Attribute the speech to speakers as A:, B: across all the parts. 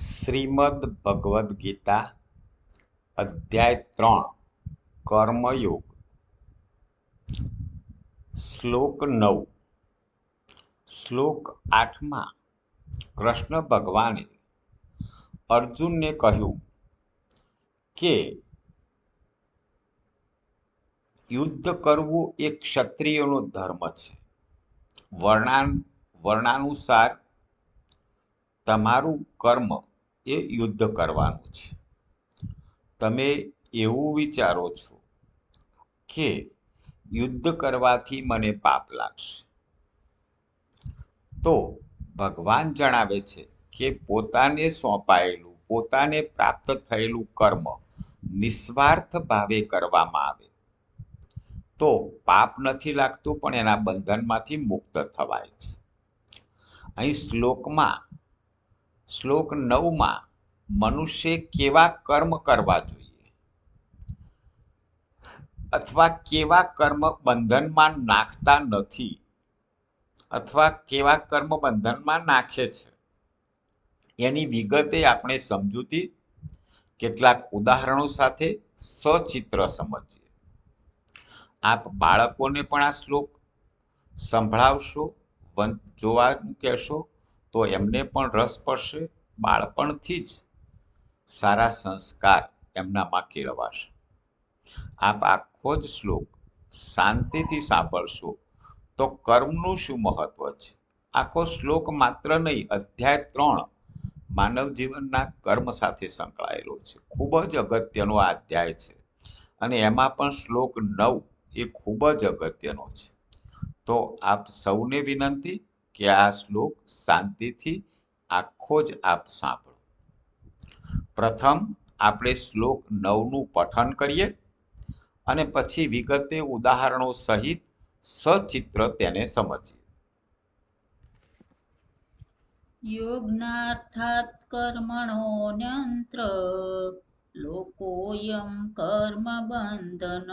A: શ્રીમદ ભગવદ્ ગીતા, અધ્યાય ત્રણ, કર્મયોગ. શ્લોક નવ. શ્લોક આઠમાં, કૃષ્ણ ભગવાને અર્જુનને કહ્યું કે, યુદ્ધ કરવું એ ક્ષત્રિયનો ધર્મ છે. વર્ણાન, વર્ણાનુસાર તમારું કર્મ એ યુદ્ધ કરવાનું છે. તમે એવું વિચારો છો કે યુદ્ધ કરવાથી મને પાપ લાગશે. તો ભગવાન જણાવે છે કે પોતાને સોંપાયેલું, પોતાને પ્રાપ્ત થયેલું કર્મ નિસ્વાર્થ ભાવે કરવામાં આવે. તો પાપ નથી લાગતું પણ એના બંધનમાંથી મુક્ત થવાય છે. અહીં શ્લોકમાં શ્લોક નવમાં મનુષ્ય કેવા કર્મ કરવા જોઈએ? અથવા કેવા કર્મ બંધનમાં નાખતા નથી? અથવા કેવા કર્મ બંધનમાં નાખે છે? એની વિગતે આપણે સમજૂતી કેટલાક ઉદાહરણો સાથે સચિત્ર સમજીએ. આપ બાળકોને પણ આ શ્લોક સંભળાવશો જોવાનું કહેશો તો એમને પણ રસ પડશે, બાળપણથી જ સારા સંસ્કાર એમનામાં કેળવાશે આપ આખો જ શ્લોક શાંતિથી સાંભળશો તો કર્મનું શું મહત્વ છે? આખો શ્લોક માત્ર નહીં, અધ્યાય ત્રણ માનવ જીવનના કર્મ સાથે સંકળાયેલો છે. ખૂબ જ અગત્યનો આ અધ્યાય છે. અને એમાં પણ શ્લોક નવ એ ખૂબ જ અગત્યનો છે. તો આપ સૌને વિનંતી કે આ શ્લોક શાંતિથી આખો જ આપ સાંભળો. પ્રથમ આપણે શ્લોક નવનું પઠન કરીએ અને પછી વિગતે ઉદાહરણો સહિત સચિત્ર તેને સમજીએ.
B: યોજ્ઞાર્થાત કર્મણોન્યંત્ર લોકોયમ કર્મ બંધન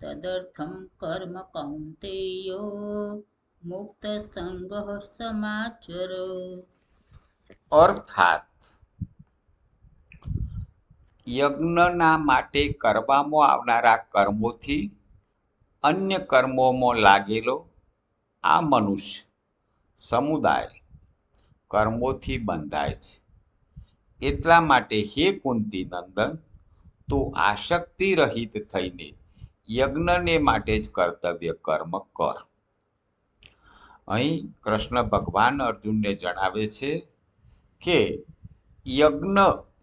B: તદર્થમ કર્મ કૌંતેયો કૌન્તેય મુક્તસંગઃ સમાચર
A: અર્થાત, યજ્ઞના માટે કરવામાં આવનારા કર્મોથી અન્ય કર્મોમાં લાગેલો આ મનુષ્ય સમુદાય કર્મોથી બંધાય છે. એટલા માટે હે કુંતી નંદન, તું આસક્તિ રહિત થઈને યજ્ઞને માટે જ કર્તવ્ય કર્મ કર. અહીં કૃષ્ણ ભગવાન અર્જુનને જણાવે છે કે યજ્ઞ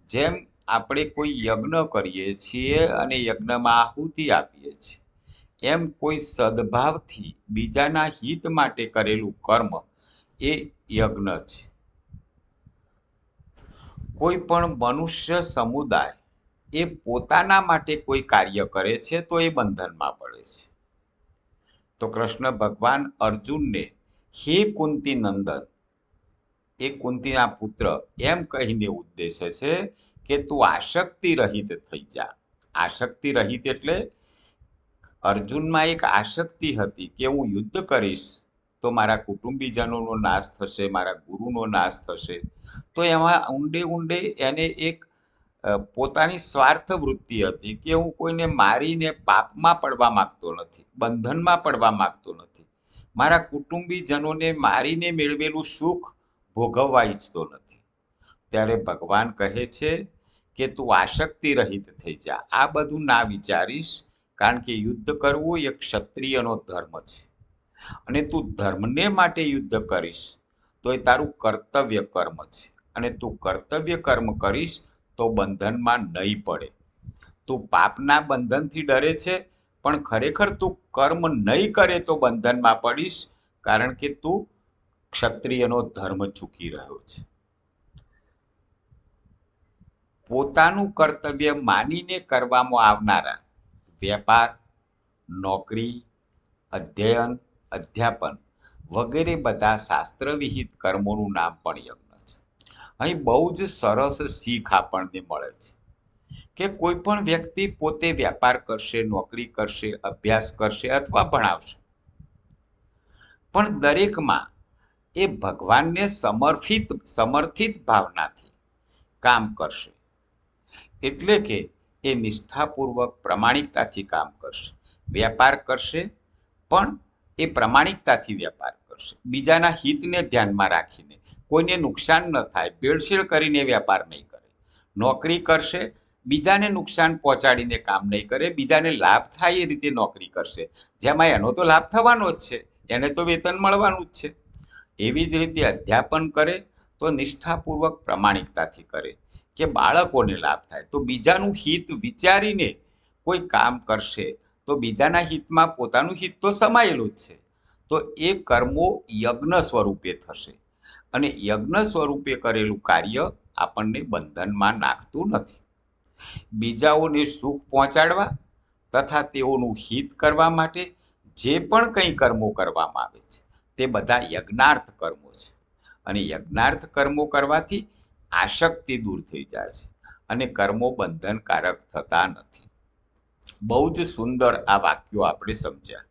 A: જેમ આપણે કોઈ યજ્ઞ કરીએ છીએ અને યજ્ઞમાં આહુતિ આપીએ છીએ, એમ કોઈ સદભાવથી બીજાના હિત માટે કરેલું કર્મ એ યજ્ઞ છે. કોઈ પણ મનુષ્ય સમુદાય એ પોતાના માટે કોઈ કાર્ય કરે છે તો એ બંધનમાં પડે છે. તો કૃષ્ણ ભગવાન અર્જુનને હે કુંતી નંદન. એ કુંતીના પુત્ર એમ કહીને ઉદ્દેશે છે કે તું આસક્તિ રહિત થઈ જા. આસક્તિ રહિત એટલે અર્જુનમાં એક આસક્તિ હતી કે હું યુદ્ધ કરીશ તો મારા કુટુંબીજનોનો નાશ થશે, મારા ગુરુનો નાશ થશે. તો એમાં ઊંડે ઊંડે એને એક પોતાની સ્વાર્થ વૃત્તિ હતી કે હું કોઈને મારીને પાપમાં પડવા માંગતો નથી, બંધનમાં પડવા માંગતો નથી. મારા કુટુંબીજનોને મારીને મેળવેલું સુખ ભોગવવા ઈચ્છતો નથી. ત્યારે ભગવાન કહે છે કે, તું આસક્તિ રહિત થઈ જા. આ બધું ના વિચારીશ, કારણ કે યુદ્ધ કરવું એ ક્ષત્રિયનો ધર્મ છે. અને તું ધર્મને માટે યુદ્ધ કરીશ તો એ તારું કર્તવ્ય કર્મ છે. અને તું કર્તવ્ય કર્મ કરીશ, તો બંધનમાં નહીં પડે. તું પાપના બંધનથી ડરે છે પણ ખરેખર તું કર્મ નહીં કરે તો બંધનમાં પડીશ, કારણ કે તું ક્ષત્રિયનો ધર્મ ચૂકી રહ્યો છે. પોતાનું કર્તવ્ય માનીને કરવામાં આવનારા વેપાર, નોકરી, અધ્યયન, અધ્યાપન વગેરે બધા શાસ્ત્રવિહિત કર્મોનું નામ પણ યજ્ઞ છે. અહીં બહુ જ સરસ શીખ આપણને મળે છે. કે કોઈ પણ વ્યક્તિ પોતે વ્યાપાર કરશે, નોકરી કરશે, અભ્યાસ કરશે અથવા ભણાવશે. પણ દરેકમાં એ ભગવાનને સમર્પિત, સમર્થિત ભાવનાથી કામ કરશે. એટલે કે એ નિષ્ઠાપૂર્વક પ્રમાણિકતાથી કામ કરશે. વ્યાપાર કરશે, પણ એ પ્રમાણિકતાથી વ્યાપાર કરશે. બીજાના હિતને ધ્યાનમાં રાખીને કોઈને નુકસાન ન થાય, ભેળસેળ કરીને વ્યાપાર નહીં કરે. નોકરી કરશે બીજાને નુકસાન પહોંચાડીને કામ નહીં કરે, બીજાને લાભ થાય એ રીતે નોકરી કરશે. જેમાં એનો તો લાભ થવાનો જ છે, એને તો વેતન મળવાનું જ છે. એવી જ રીતે અધ્યાપન કરે તો નિષ્ઠાપૂર્વક પ્રમાણિકતાથી કરે કે બાળકોને લાભ થાય. તો બીજાનું હિત વિચારીને કોઈ કામ કરશે તો બીજાના હિતમાં પોતાનું હિત તો સમાયેલું જ છે. તો એ કર્મો યજ્ઞ સ્વરૂપે થશે. અને યજ્ઞ સ્વરૂપે કરેલું કાર્ય આપણને બંધનમાં નાખતું નથી. બીજાઓને સુખ પહોંચાડવા તથા તેઓનું હિત કરવા માટે જે પણ કંઈ કર્મો કરવામાં આવે છે, તે બધા યજ્ઞાર્થ કર્મો છે. અને યજ્ઞાર્થ કર્મો કરવાથી આસક્તિ દૂર થઈ જાય છે અને કર્મો બંધનકારક થતા નથી. બહુ જ સુંદર આ વાક્યો આપણે સમજ્યા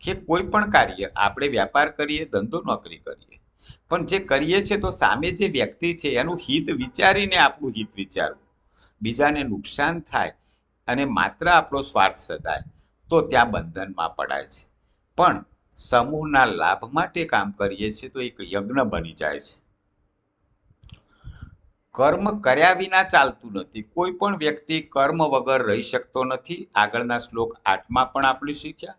A: કે કોઈ પણ કાર્ય આપણે વ્યાપાર કરીએ, ધંધો, નોકરી કરીએ, પણ જે કરીએ છીએ તો સામે જે વ્યક્તિ છે એનું હિત વિચારીને આપણું હિત વિચારવું. બીજાને નુકસાન થાય અને માત્ર આપણો સ્વાર્થ સદાય તો ત્યાં બંધનમાં પડાય છે. પણ સમૂહના લાભ માટે કામ કરીએ છીએ તો એક યજ્ઞ બની જાય છે. કર્મ કર્યા વિના ચાલતું નથી. કોઈ પણ વ્યક્તિ કર્મ વગર રહી શકતો નથી. આગળના શ્લોક આઠમાં પણ આપણે શીખ્યા.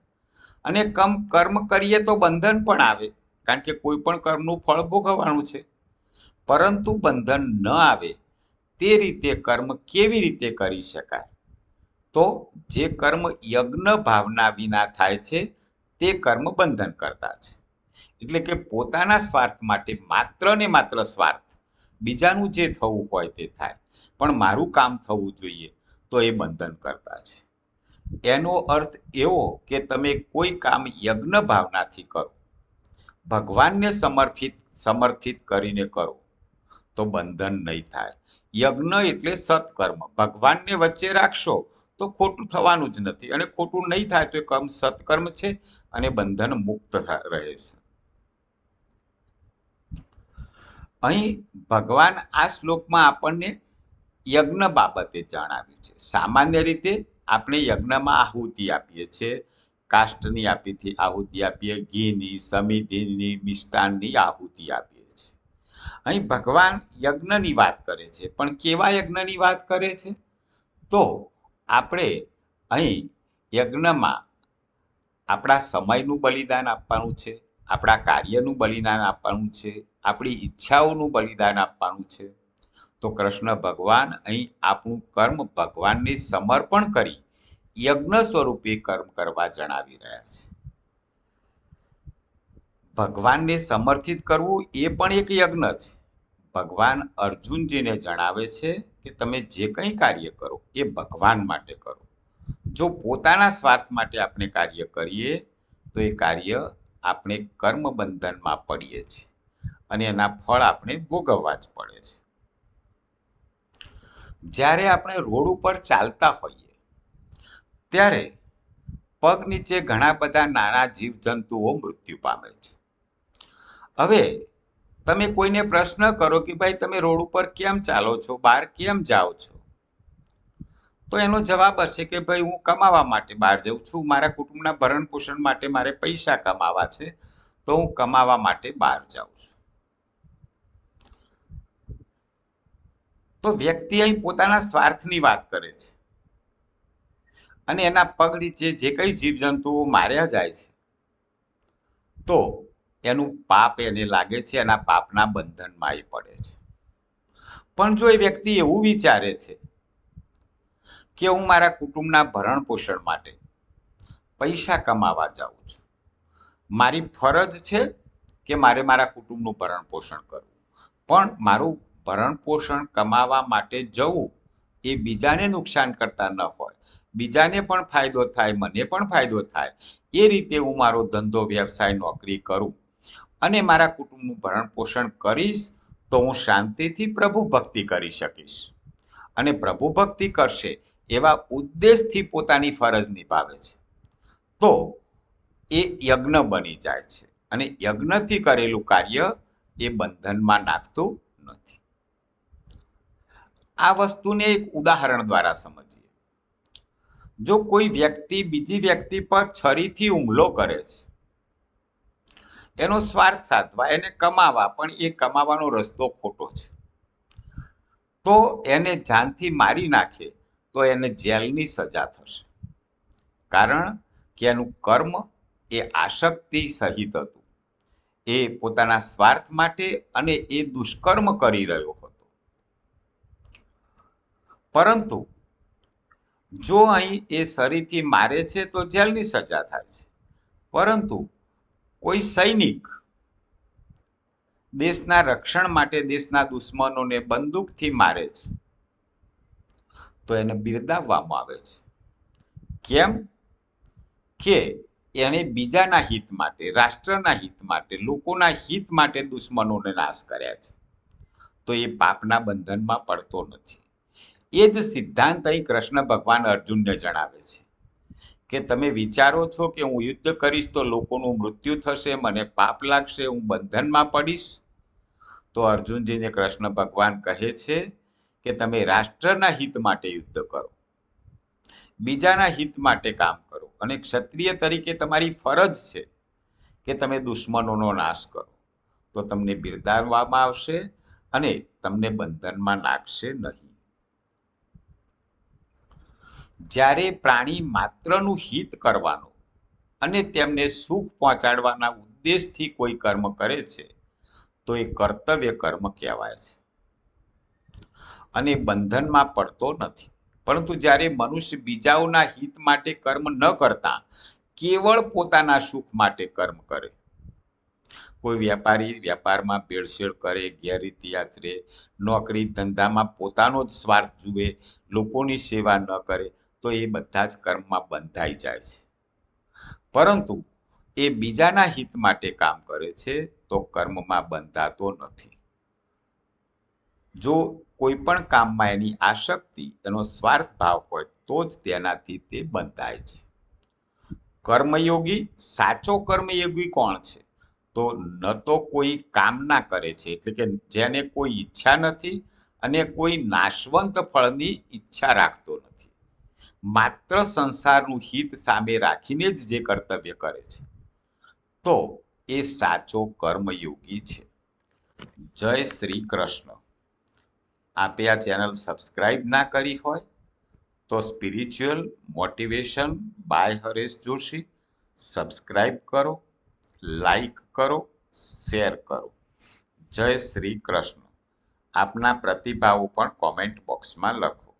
A: અને કમ કર્મ કરીએ તો બંધન પણ આવે, કારણ કે કોઈ પણ કર્મનું ફળ ભોગવવાનું છે. પરંતુ બંધન ન આવે તે રીતે કર્મ કેવી રીતે કરી શકાય? તો જે કર્મ યજ્ઞ ભાવના વિના થાય છે, તે કર્મ બંધન કરતા છે. એટલે કે પોતાના સ્વાર્થ માટે માત્ર ને માત્ર સ્વાર્થ. બીજાનું જે થવું હોય તે થાય. પણ મારું કામ થવું જોઈએ, તો એ બંધન કરતા છે. એનો અર્થ એવો કે તમે કોઈ કામ યજ્ઞ ભાવનાથી કરો. ભગવાનને સમર્પિત સમર્થિત કરીને કરો. તો બંધન નહીં થાય. યજ્ઞ એટલે સત્કર્મ. ભગવાનને વચ્ચે રાખશો તો ખોટું થવાનું જ નથી. અને ખોટું નહીં થાય તો એ કર્મ સત્કર્મ છે અને બંધન મુક્ત રહે છે. અહીં ભગવાન આ શ્લોકમાં આપણને યજ્ઞ બાબતે જણાવ્યું છે. સામાન્ય રીતે આપણે યજ્ઞમાં આહુતિ આપીએ છીએ. કાષ્ટની આપીથી આહુતિ આપીએ. ઘીની, સમિધિની, મિષ્ટાનની આહુતિ આપીએ. અહીં ભગવાન યજ્ઞની વાત કરે છે. પણ કેવા યજ્ઞની વાત કરે છે? તો આપણે અહીં યજ્ઞમાં આપણા સમયનું બલિદાન આપવાનું છે, આપણા કાર્યનું બલિદાન આપવાનું છે, આપણી ઈચ્છાઓનું બલિદાન આપવાનું છે. તો કૃષ્ણ ભગવાન અહીં આપણું કર્મ ભગવાનને સમર્પણ કરી યજ્ઞ સ્વરૂપે કર્મ કરવા જણાવી રહ્યા છે. ભગવાનને સમર્થિત કરવું એ પણ એક યજ્ઞ છે. ભગવાન અર્જુનજીને જણાવે છે કે તમે જે કંઈ કાર્ય કરો એ ભગવાન માટે કરો. જો પોતાના સ્વાર્થ માટે આપણે કાર્ય કરીએ, તો એ કાર્ય આપણે કર્મ બંધનમાં પડીએ છીએ અને એના ફળ આપણે ભોગવવા જ પડે છે. જ્યારે આપણે રોડ ઉપર ચાલતા હોઈએ, ત્યારે પગ નીચે ઘણા બધા નાના જીવજંતુઓ મૃત્યુ પામે છે. હવે, તમે કોઈને પ્રશ્ન કરો કે ભાઈ, તમે રોડ ઉપર કેમ ચાલો છો? બહાર કેમ જાઓ છો? તો એનો જવાબ હશે કે, ભાઈ, હું કમાવા માટે બહાર જાઉં છું. મારા કુટુંબના ભરણ પોષણ માટે મારે પૈસા કમાવા છે. તો હું કમાવા માટે બહાર જાઉં છું. તો વ્યક્તિ અહીં પોતાના સ્વાર્થની વાત કરે છે. અને એના પગ નીચે જે કંઈ જીવજંતુઓ માર્યા જાય છે. તો એનું પાપ એને લાગે છે, એના પાપના બંધનમાં એ પડે છે. પણ જો એ વ્યક્તિ એવું વિચારે છે કે હું મારા કુટુંબના ભરણ પોષણ માટે પૈસા કમાવા જાઉં છું, મારી ફરજ છે કે મારે મારા કુટુંબનું ભરણ પોષણ કરવું. પણ મારું ભરણ પોષણ કમાવા માટે જવું એ બીજાને નુકસાન કરતા ન હોય. બીજાને પણ ફાયદો થાય, મને પણ ફાયદો થાય. એ રીતે હું મારો ધંધો, વ્યવસાય, નોકરી કરું. અને મારા કુટુંબનું ભરણ પોષણ કરીશ તો હું શાંતિથી પ્રભુ ભક્તિ કરી શકીશ. અને પ્રભુ ભક્તિ કરશે એવા ઉદ્દેશથી પોતાની ફરજ નિભાવે છે. તો એ યજ્ઞ બની જાય છે અને યજ્ઞથી કરેલું કાર્ય એ બંધનમાં નાખતું નથી. આ વસ્તુને એક ઉદાહરણ દ્વારા સમજીએ. જો કોઈ વ્યક્તિ બીજી વ્યક્તિ પર છરીથી હુમલો કરે છે એનો સ્વાર્થ સાધવા, એને કમાવા, પણ એ કમાવાનો રસ્તો ખોટો છે. તો એને જાનથી મારી નાખે, તો એને જેલની સજા થશે. કારણ કે એનું કર્મ એ આસક્તિ સહિત હતું. એ પોતાના સ્વાર્થ માટે અને એ દુષ્કર્મ કરી રહ્યો હતો. પરંતુ જો અહીં એ સરીથી મારે છે, તો જેલની સજા થાય છે. પરંતુ કોઈ સૈનિક દેશના રક્ષણ માટે દેશના દુશ્મનોને બંદૂકથી મારે છે, તો એને બિરદાવવામાં આવે છે. કેમ? કે એણે બીજાના હિત માટે, રાષ્ટ્રના હિત માટે, લોકોના હિત માટે દુશ્મનોને નાશ કર્યા છે. તો એ પાપના બંધનમાં પડતો નથી. એ જ સિદ્ધાંત અહીં કૃષ્ણ ભગવાન અર્જુનને જણાવે છે. કે તમે વિચારો છો કે હું યુદ્ધ કરીશ તો લોકોનું મૃત્યુ થશે, મને પાપ લાગશે, હું બંધનમાં પડીશ? તો અર્જુનજીને કૃષ્ણ ભગવાન કહે છે કે તમે રાષ્ટ્રના હિત માટે યુદ્ધ કરો. બીજાના હિત માટે કામ કરો. અને ક્ષત્રિય તરીકે તમારી ફરજ છે કે તમે દુશ્મનોનો નાશ કરો. તો તમને બિરદાવવામાં આવશે અને તમને બંધનમાં નાખશે નહીં. જ્યારે પ્રાણી માત્રનું હિત કરવાનું અને તેમને સુખ પહોંચાડવાના ઉદ્દેશથી કોઈ કર્મ કરે છે, તો એ કર્તવ્ય કર્મ કહેવાય છે. અને બંધનમાં પડતો નથી. પરંતુ જ્યારે મનુષ્ય બીજાઓના હિત માટે કર્મ ન કરતા, કેવળ પોતાના સુખ માટે કર્મ કરે. કોઈ વેપારી વેપારમાં ભેળસેળ કરે, ગેરરીતિ આચરે, નોકરી ધંધામાં પોતાનો જ સ્વાર્થ જુએ, લોકોની સેવા ન કરે તો એ બધા જ કર્મમાં બંધાઈ જાય છે. પરંતુ એ બીજાના હિત માટે કામ કરે છે તો કર્મમાં બંધાતો નથી. જો કોઈ પણ કામમાં એની આસક્તિ એનો સ્વાર્થ ભાવ હોય, તો જ તેનાથી તે બંધાય છે. કર્મયોગી, સાચો કર્મયોગી કોણ છે? તો ન તો કોઈ કામના કરે છે, એટલે કે જેને કોઈ ઈચ્છા નથી અને કોઈ નાશવંત ફળની ઈચ્છા રાખતો નથી. માત્ર સંસારનું હિત સામે રાખીને જ જે કર્તવ્ય કરે છે. તો એ સાચો કર્મયોગી છે. જય શ્રી કૃષ્ણ. આપે આ ચેનલ સબસ્ક્રાઈબ ના કરી હોય તો spiritual motivation by Haresh Joshi. Subscribe કરો, લાઈક કરો, શેર કરો. જય શ્રી કૃષ્ણ. આપના પ્રતિભાવો પણ કોમેન્ટ બોક્સમાં લખો.